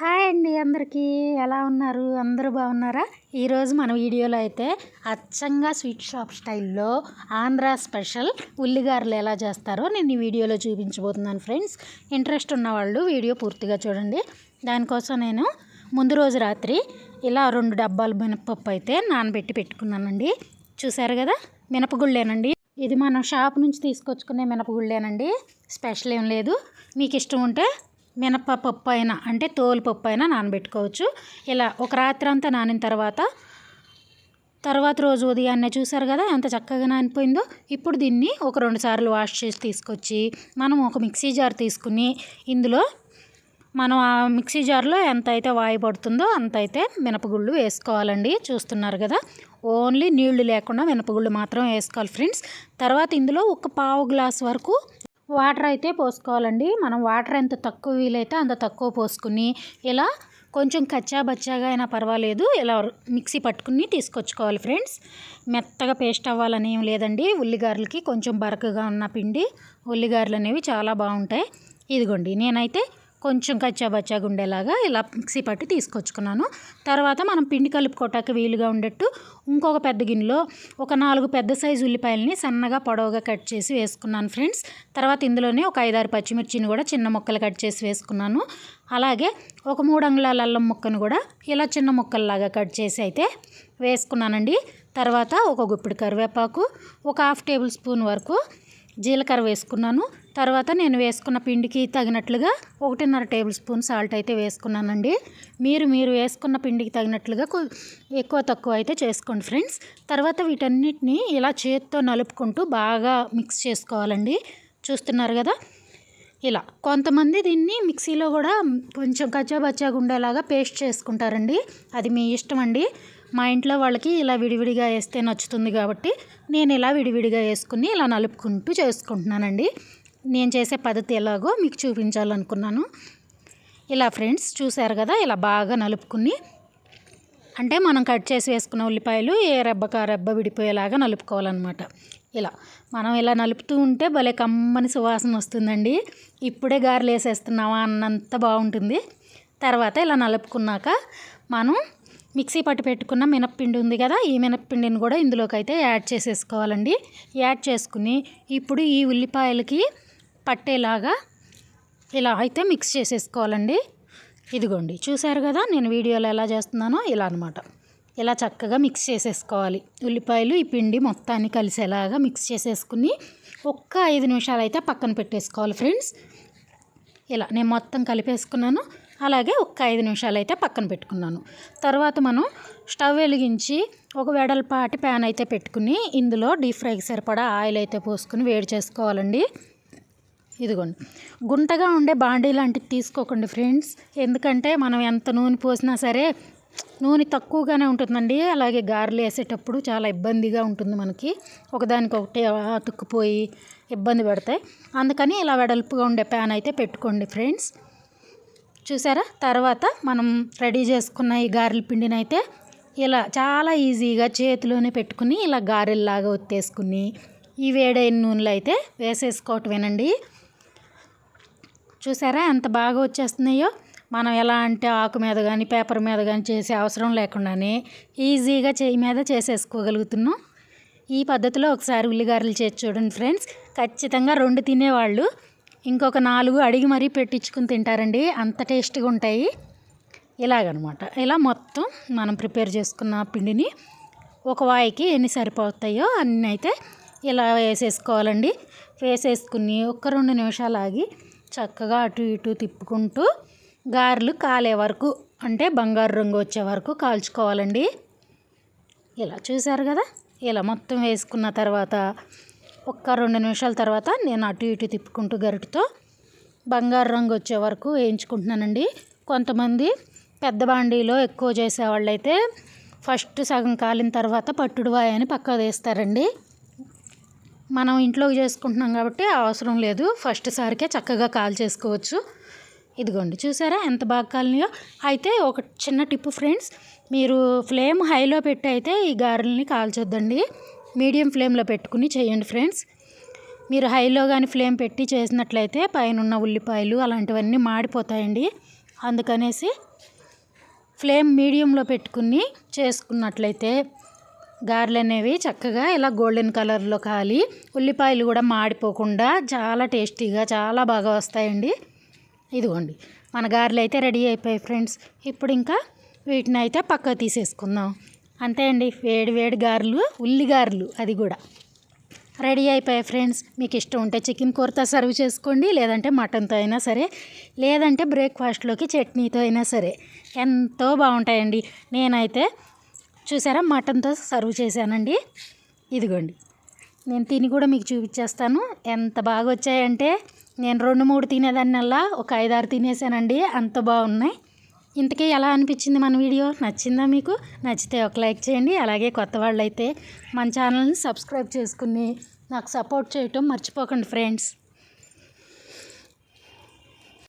Hi అండి అందరికీ. ఎలా ఉన్నారు? అందరూ బాగున్నారా? ఈరోజు మన వీడియోలో అయితే అచ్చంగా స్వీట్ షాప్ స్టైల్లో ఆంధ్ర స్పెషల్ ఉల్లిగారెలు ఎలా చేస్తారో నేను ఈ వీడియోలో చూపించబోతున్నాను ఫ్రెండ్స్. ఇంట్రెస్ట్ ఉన్నవాళ్ళు వీడియో పూర్తిగా చూడండి. దానికోసం నేను ముందు రోజు రాత్రి ఇలా రెండు డబ్బాలు మినపప్పు అయితే నానబెట్టి పెట్టుకున్నానండి. చూసారు కదా? మినపగుళ్ళేనండి. ఇది మనం షాప్ నుంచి తీసుకొచ్చుకునే మినపగుళ్ళేనండి. స్పెషల్ ఏం లేదు. మీకు ఇష్టం ఉంటే మినపప్పు అయినా అంటే తోలు పప్పు అయినా నానబెట్టుకోవచ్చు. ఇలా ఒక రాత్రి అంతా నానిన తర్వాత తర్వాత రోజు ఉదయాన్నే చూసారు కదా ఎంత చక్కగా నానిపోయిందో? ఇప్పుడు దీన్ని ఒక రెండు సార్లు వాష్ చేసి తీసుకొచ్చి మనం ఒక మిక్సీ జార్ తీసుకుని ఇందులో మనం ఆ మిక్సీ జార్లో ఎంత అయితే వాయి పడుతుందో అంత అయితే మినపగుళ్ళు వేసుకోవాలండి. చూస్తున్నారు కదా? ఓన్లీ నీళ్ళు లేకుండా మినపగుళ్ళు మాత్రం వేసుకోవాలి ఫ్రెండ్స్. తర్వాత ఇందులో ఒక పావు గ్లాస్ వరకు వాటర్ అయితే పోసుకోవాలండి. మనం వాటర్ ఎంత తక్కువ వీలైతే అంత తక్కువ పోసుకుని ఇలా కొంచెం కచ్చా బచ్చాగా అయినా పర్వాలేదు ఇలా మిక్సీ పట్టుకుని తీసుకొచ్చుకోవాలి ఫ్రెండ్స్. మెత్తగా పేస్ట్ అవ్వాలని ఏం లేదండి. ఉల్లిగారులకి కొంచెం బరకగా ఉన్న పిండి ఉల్లిగారులు అనేవి చాలా బాగుంటాయి. ఇదిగోండి నేనైతే కొంచెం కచ్చాబచ్చాగా ఉండేలాగా ఇలా మిక్సీ పట్టి తీసుకొచ్చుకున్నాను. తర్వాత మనం పిండి కలుపుకోవటానికి వీలుగా ఉండేట్టు ఇంకొక పెద్ద గిన్నెలో ఒక నాలుగు పెద్ద సైజు ఉల్లిపాయలని సన్నగా పొడవుగా కట్ చేసి వేసుకున్నాను ఫ్రెండ్స్. తర్వాత ఇందులోనే ఒక ఐదారు పచ్చిమిర్చిని కూడా చిన్న ముక్కలు కట్ చేసి వేసుకున్నాను. అలాగే ఒక మూడు అంగుళాల అల్లం ముక్కను కూడా ఇలా చిన్న ముక్కల్లాగా కట్ చేసి అయితే వేసుకున్నానండి. తర్వాత ఒక గుప్పిడి కరివేపాకు ఒక హాఫ్ టేబుల్ స్పూన్ వరకు జీలకర్ర వేసుకున్నాను. తర్వాత నేను వేసుకున్న పిండికి తగినట్లుగా ఒకటిన్నర టేబుల్ స్పూన్ సాల్ట్ అయితే వేసుకున్నానండి. మీరు మీరు వేసుకున్న పిండికి తగినట్లుగా ఎక్కువ తక్కువ అయితే చేసుకోండి ఫ్రెండ్స్. తర్వాత వీటన్నిటిని ఇలా చేతితో నలుపుకుంటూ బాగా మిక్స్ చేసుకోవాలండి. చూస్తున్నారు కదా? ఇలా. కొంతమంది దీన్ని మిక్సీలో కూడా కొంచెం కచ్చాబచ్చాగా ఉండేలాగా పేస్ట్ చేసుకుంటారండి. అది మీ ఇష్టం అండి. మా ఇంట్లో వాళ్ళకి ఇలా విడివిడిగా వేస్తే నచ్చుతుంది కాబట్టి నేను ఇలా విడివిడిగా వేసుకుని ఇలా నలుపుకుంటూ చేసుకుంటున్నానండి. నేను చేసే పద్ధతి ఎలాగో మీకు చూపించాలనుకున్నాను. ఇలా ఫ్రెండ్స్ చూశారు కదా ఇలా బాగా నలుపుకుని అంటే మనం కట్ చేసి వేసుకున్న ఉల్లిపాయలు ఏ రెబ్బక రెబ్బ విడిపోయేలాగా నలుపుకోవాలన్నమాట. ఇలా మనం ఇలా నలుపుతూ ఉంటే భలే కమ్మని సువాసన వస్తుందండి. ఇప్పుడే గారెలు వేసేస్తున్నావా అన్నంత బాగుంటుంది. తర్వాత ఇలా నలుపుకున్నాక మనం మిక్సీ పట్టు పెట్టుకున్న మినప్పిండి ఉంది కదా ఈ మినప్పిండిని కూడా ఇందులోకి అయితే యాడ్ చేసేసుకోవాలండి. యాడ్ చేసుకుని ఇప్పుడు ఈ ఉల్లిపాయలకి పట్టేలాగా ఇలా అయితే మిక్స్ చేసేసుకోవాలండి. ఇదిగోండి చూసారు కదా నేను వీడియోలో ఎలా చేస్తున్నానో? ఇలా అనమాట ఇలా చక్కగా మిక్స్ చేసేసుకోవాలి. ఉల్లిపాయలు ఈ పిండి మొత్తాన్ని కలిసేలాగా మిక్స్ చేసేసుకుని ఒక్క ఐదు నిమిషాలు అయితే పక్కన పెట్టేసుకోవాలి ఫ్రెండ్స్. ఇలా నేను మొత్తం కలిపేసుకున్నాను. అలాగే ఒక్క ఐదు నిమిషాలు అయితే పక్కన పెట్టుకున్నాను. తర్వాత మనం స్టవ్ వెలిగించి ఒక వెడల్పాటి ప్యాన్ అయితే పెట్టుకుని ఇందులో డీప్ ఫ్రైకి సరిపడా ఆయిల్ అయితే పోసుకుని వేడి చేసుకోవాలండి. ఇదిగోండి. గుంటగా ఉండే బాండీ లాంటివి తీసుకోకండి ఫ్రెండ్స్. ఎందుకంటే మనం ఎంత నూనె పోసినా సరే నూనె తక్కువగానే ఉంటుందండి. అలాగే గారెలు వేసేటప్పుడు చాలా ఇబ్బందిగా ఉంటుంది మనకి. ఒకదానికొకటి అతుక్కుపోయి ఇబ్బంది పడతాయి. అందుకని ఇలా వెడల్పుగా ఉండే ప్యాన్ అయితే పెట్టుకోండి ఫ్రెండ్స్. చూసారా? తర్వాత మనం రెడీ చేసుకున్న ఈ గారెల పిండిని అయితే ఇలా చాలా ఈజీగా చేతిలోనే పెట్టుకుని ఇలా గారెల్లాగా ఒత్తేసుకుని ఈ వేడైన నూనెలో అయితే వేసేసుకోవటమేనండి. చూసారా ఎంత బాగా వచ్చేస్తున్నాయో? మనం ఎలా అంటే ఆకు మీద కానీ పేపర్ మీద కానీ చేసే అవసరం లేకుండానే ఈజీగా చేయి మీద చేసేసుకోగలుగుతున్నాం. ఈ పద్ధతిలో ఒకసారి ఉల్లిగారలు చేసి చూడండి ఫ్రెండ్స్. ఖచ్చితంగా రెండు తినేవాళ్ళు. ఇంకొక నాలుగు అడిగి మరీ పెట్టించుకుని తింటారండి. అంత టేస్ట్గా ఉంటాయి. ఇలాగనమాట. ఇలా మొత్తం మనం ప్రిపేర్ చేసుకున్న పిండిని ఒక వాయికి ఎన్ని సరిపోతాయో అన్నీ అయితే ఇలా వేసేసుకోవాలండి. వేసేసుకుని ఒక రెండు నిమిషాలు ఆగి చక్కగా అటు ఇటు తిప్పుకుంటూ గారెలు కాలే వరకు అంటే బంగారు రంగు వచ్చే వరకు కాల్చుకోవాలండి. ఇలా చూశారు కదా? ఇలా మొత్తం వేసుకున్న తర్వాత ఒక్క రెండు నిమిషాల తర్వాత నేను అటు ఇటు తిప్పుకుంటూ గరిటతో బంగారు రంగు వచ్చే వరకు వేయించుకుంటున్నానండి. కొంతమంది పెద్ద బాండీలో ఎక్కువ చేసేవాళ్ళు అయితే ఫస్ట్ సగం కాలిన తర్వాత పట్టుడు వాయి అని పక్క తీస్తారండి మనం ఇంట్లోకి చేసుకుంటున్నాం కాబట్టి అవసరం లేదు. ఫస్ట్ సారికే చక్కగా కాల్ చేసుకోవచ్చు. ఇదిగోండి చూసారా ఎంత బాగా కాలనియో. అయితే ఒక చిన్న టిప్ ఫ్రెండ్స్ మీరు ఫ్లేమ్ హైలో పెట్టి అయితే ఈ గారెల్ని కాల్చొద్దండి మీడియం ఫ్లేమ్లో పెట్టుకుని చేయండి ఫ్రెండ్స్. మీరు హైలో కానీ ఫ్లేమ్ పెట్టి చేసినట్లయితే పైన ఉన్న ఉల్లిపాయలు అలాంటివన్నీ మాడిపోతాయండి. అందుకనేసి ఫ్లేమ్ మీడియంలో పెట్టుకుని చేసుకున్నట్లయితే గారెలు అనేవి చక్కగా ఇలా గోల్డెన్ కలర్లో కాలి ఉల్లిపాయలు కూడా మాడిపోకుండా చాలా టేస్టీగా చాలా బాగా వస్తాయండి. ఇదిగోండి మన గారెలు అయితే రెడీ అయిపోయాయి ఫ్రెండ్స్. ఇప్పుడు ఇంకా వీటిని అయితే పక్కకు తీసేసుకుందాం. అంతే అండి వేడి వేడి గారెలు ఉల్లి గారెలు అది కూడా. రెడీ అయిపోయాయి ఫ్రెండ్స్. మీకు ఇష్టం ఉంటే చికెన్ కూరతో సర్వ్ చేసుకోండి లేదంటే మటన్తో అయినా సరే లేదంటే బ్రేక్ఫాస్ట్లోకి చట్నీతో అయినా సరే. ఎంతో బాగుంటాయండి. నేనైతే చూసారా? మటన్తో సర్వ్ చేశానండి. ఇదిగోండి. నేను తిని కూడా మీకు చూపించేస్తాను ఎంత బాగా వచ్చాయంటే నేను రెండు మూడు తినేదాన్నల్లా ఒక ఐదారు తినేసానండి. అంత బాగున్నాయి. ఇంతకీ ఎలా అనిపించింది మన వీడియో? నచ్చిందా మీకు? నచ్చితే ఒక లైక్ చేయండి. అలాగే కొత్త వాళ్ళు అయితే మన ఛానల్ని సబ్స్క్రైబ్ చేసుకుని నాకు సపోర్ట్ చేయటం మర్చిపోకండి ఫ్రెండ్స్.